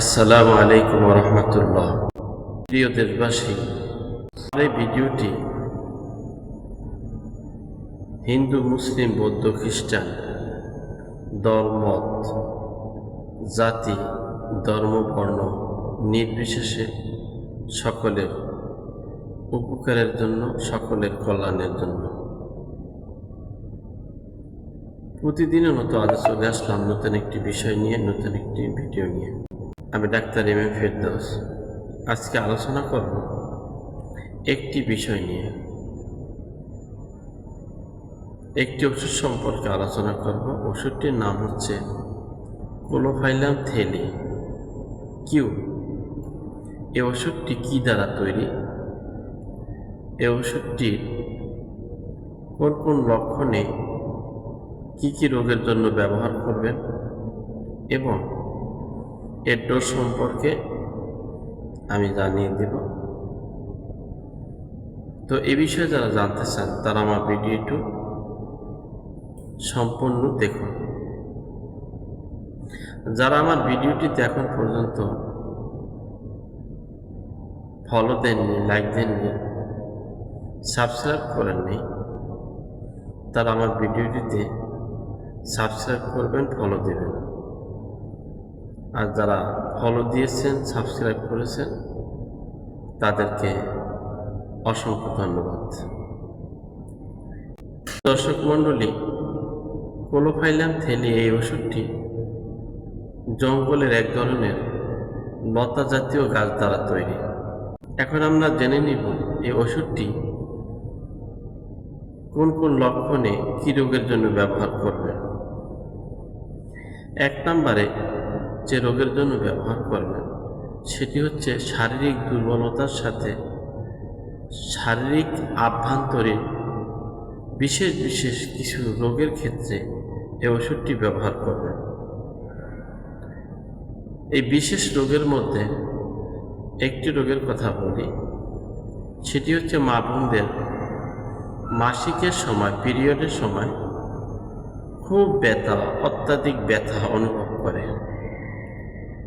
আসসালামু আলাইকুম রহমতুল্লাহ। প্রিয় দেশবাসী এই ভিডিওটি হিন্দু, মুসলিম, বৌদ্ধ, খ্রিস্টান দলমত জাতি, ধর্ম, বর্ণ নির্বিশেষে সকলের উপকারের জন্য, সকলের কল্যাণের জন্য। প্রতিদিনের মতো চলে আসলাম নতুন একটি বিষয় নিয়ে, নতুন একটি ভিডিও নিয়ে। আমি ডাক্তার এম এম ফেরদৌস। আজকে আলোচনা করব একটি বিষয় নিয়ে। একটি ওষুধ সম্পর্কে আলোচনা করব। ওষুধটির নাম হচ্ছে কোলোফাইলাম থেলি কিউ। এ ওষুধটি কী দ্বারা তৈরি? এই ওষুধটির কোন কোন লক্ষণে কী কী রোগের জন্য ব্যবহার করবেন? এবং এর ডোজ সম্পর্কে আমি জানিয়ে দেব। তো এ বিষয়ে যারা জানতে চান, তারা আমার ভিডিওটি সম্পূর্ণ দেখুন। যারা আমার ভিডিওটিতে এখন পর্যন্ত ফলো দেননি লাইক দেননি সাবস্ক্রাইব করেননি, তারা আমার ভিডিওটিতে সাবস্ক্রাইব করবেন ফলো দেবেন। আর যারা ফলো দিয়েছেন সাবস্ক্রাইব করেছেন, তাদেরকে অসংখ্য ধন্যবাদ। দর্শক মণ্ডলী, কোলোফাইলাম থেলি এই ওষুধটি জঙ্গলের এক ধরনের লতা জাতীয় গাছ দ্বারা তৈরি। এখন আমরা জেনে নিব এই ওষুধটি কোন কোন লক্ষণে কী রোগের জন্য ব্যবহার করবেন। এক নম্বরে যে রোগের জন্য ব্যবহার করবেন সেটি হচ্ছে শারীরিক দুর্বলতার সাথে শারীরিক আভ্যন্তরীণ বিশেষ বিশেষ কিছু রোগের ক্ষেত্রে এ ওষুধটি ব্যবহার করবেন এই বিশেষ রোগের মধ্যে একটি রোগের কথা বলি, সেটি হচ্ছে মা বোনদের মাসিকের সময়, পিরিয়ডের সময় খুব ব্যথা, অত্যাধিক ব্যথা অনুভব করে।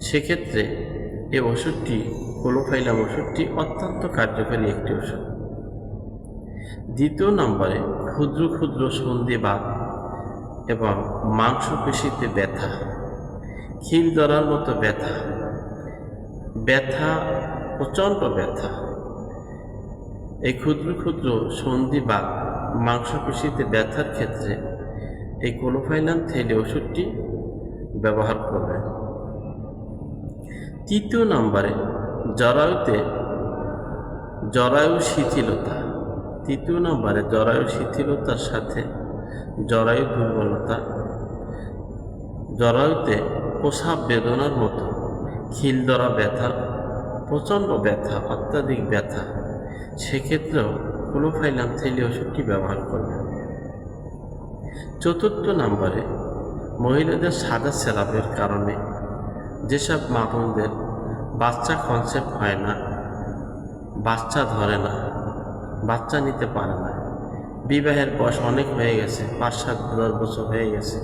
সেক্ষেত্রে এই ওষুধটি কোলোফাইলাম ওষুধটি অত্যন্ত কার্যকারী একটি ওষুধ। দ্বিতীয় নম্বরে ক্ষুদ্র ক্ষুদ্র সন্ধিবাত এবং মাংসপেশিতে ব্যথা খিল ধরার মতো ব্যথা ব্যথা, প্রচণ্ড ব্যথা। এই ক্ষুদ্র ক্ষুদ্র সন্ধিবাত মাংসপেশিতে ব্যথার ক্ষেত্রে এই কোলোফাইলাম থেলি ওষুধটি ব্যবহার করবেন। তৃতীয় নম্বরে জরায়ুতে জরায়ু শিথিলতা। তৃতীয় নম্বরে জরায়ু শিথিলতার সাথে জরায়ু দুর্বলতা। জরায়ুতে প্রসাব বেদনার মতো খিল ধরা ব্যথা, প্রচণ্ড ব্যথা, অত্যাধিক ব্যথা। সেক্ষেত্রেও ক্লোফাইলাম থেলি ওষুধটি ব্যবহার করবেন। চতুর্থ নম্বরে মহিলাদের সাদা সেরাপের কারণে যেসব মা বোনদের বাচ্চা কনসেপ্ট হয় না, বাচ্চা ধরে না, বাচ্চা নিতে পারে না। বিবাহের বয়স অনেক হয়ে গেছে পাঁচ সাত দশ বছর হয়ে গেছে,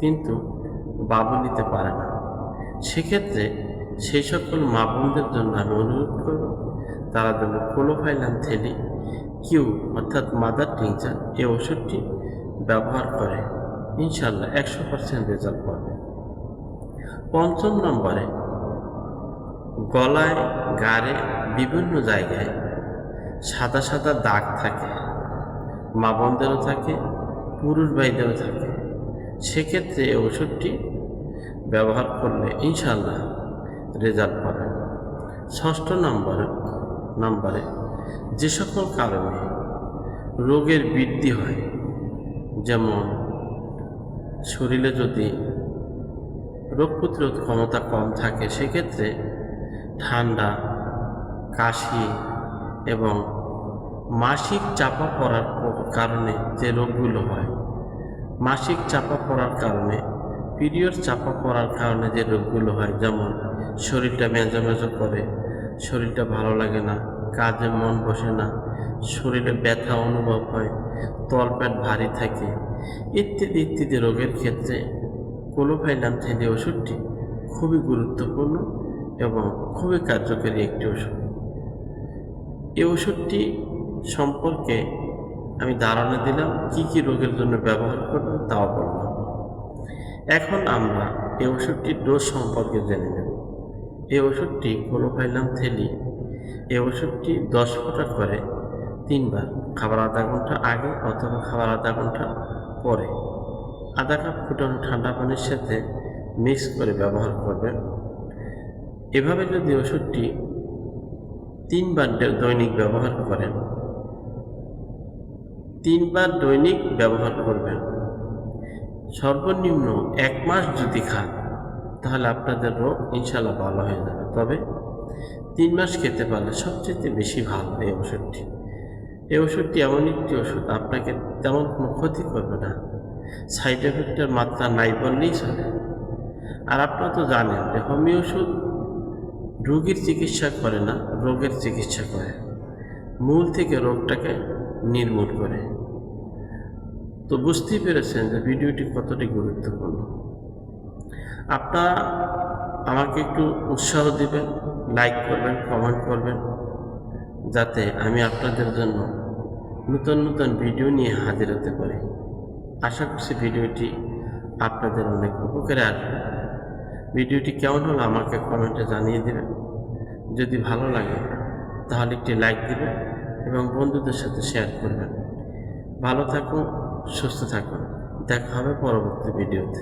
কিন্তু বাবু নিতে পারে না। সেক্ষেত্রে সেই সকল মা বোনদের জন্য আমি অনুরোধ করব, তারা যেন কোলোফাইলাম থেলি কিউ অর্থাৎ মাদার টিংচার এই ওষুধটি ব্যবহার করে। ইনশাল্লাহ একশো পার্সেন্ট রেজাল্ট পাবে। পঞ্চম নম্বরে, গলায়, গাড়ে, বিভিন্ন জায়গায় সাদা সাদা দাগ থাকে, মা বোনদেরও থাকে, পুরুষ ভাইদেরও থাকে। সেক্ষেত্রে এই ওষুধটি ব্যবহার করলে ইনশাল্লাহ রেজাল্ট পাবেন। ষষ্ঠ নম্বরে নম্বরে যে সকল কারণে রোগের বৃদ্ধি হয়, যেমন শরীরে যদি রোগ প্রতিরোধ ক্ষমতা কম থাকে, সেক্ষেত্রে ঠান্ডা, কাশি এবং মাসিক চাপা পড়ার কারণে যে রোগগুলো হয়, মাসিক চাপা পড়ার কারণে, পিরিয়ড চাপা পড়ার কারণে যে রোগগুলো হয়, যেমন শরীরটা মেজো মেজো করে, শরীরটা ভালো লাগে না, কাজে মন বসে না, শরীরে ব্যথা অনুভব হয়, তলপেট ভারী থাকে, ইত্যাদি ইত্যাদি রোগের ক্ষেত্রে কোলোফাইলাম থেলি ওষুধটি খুবই গুরুত্বপূর্ণ এবং খুবই কার্যকরী একটি ওষুধ। এই ওষুধটি সম্পর্কে আমি ধারণা দিলাম কি কি রোগের জন্য ব্যবহার করবেন তাও বললাম। এখন আমরা এই ওষুধটির ডোজ সম্পর্কে জেনে নেব। এই ওষুধটি ক্লোফাইলাম থেলি, এই ওষুধটি দশ ফোঁটা করে তিনবার, খাবার আধা ঘণ্টা আগে অথবা খাবার আধা ঘণ্টা পরে। আধা কাপ ফুটানো ঠান্ডা পানির সাথে মিক্স করে ব্যবহার করবেন। এভাবে যদি ওষুধটি তিনবার দৈনিক ব্যবহার করেন, তিনবার দৈনিক ব্যবহার করবেন। সর্বনিম্ন এক মাস যদি খান, তাহলে আপনাদের রোগ ইনশাল্লাহ ভালো হয়ে যাবে। তবে তিন মাস খেতে পারলে সবচেয়ে বেশি ভালো এই ওষুধটি। এই ওষুধটি এমন একটি ওষুধ, আপনাকে তেমন কোনো ক্ষতি করবে না। সাইড এফেক্টের মাত্রা নাই বললেই চলে। আর আপনারা তো জানেন যে হোমিও ওষুধ রোগীর চিকিৎসা করে না, রোগের চিকিৎসা করে। মূল থেকে রোগটাকে নির্মূল করে। তো বুঝতেই পেরেছেন যে ভিডিওটি কতটি গুরুত্বপূর্ণ। আপনারা আমাকে একটু উৎসাহ দিবেন লাইক করবেন কমেন্ট করবেন, যাতে আমি আপনাদের জন্য নতুন নতুন ভিডিও নিয়ে হাজির হতে পারি। আশা করছি ভিডিওটি আপনাদের অনেক উপকারে আসবে। ভিডিওটি কেমন হলো আমাকে কমেন্টে জানিয়ে দেবেন। যদি ভালো লাগে, তাহলে একটি লাইক দেবেন এবং বন্ধুদের সাথে শেয়ার করবেন। ভালো থাকুন, সুস্থ থাকুন। দেখা হবে পরবর্তী ভিডিওতে।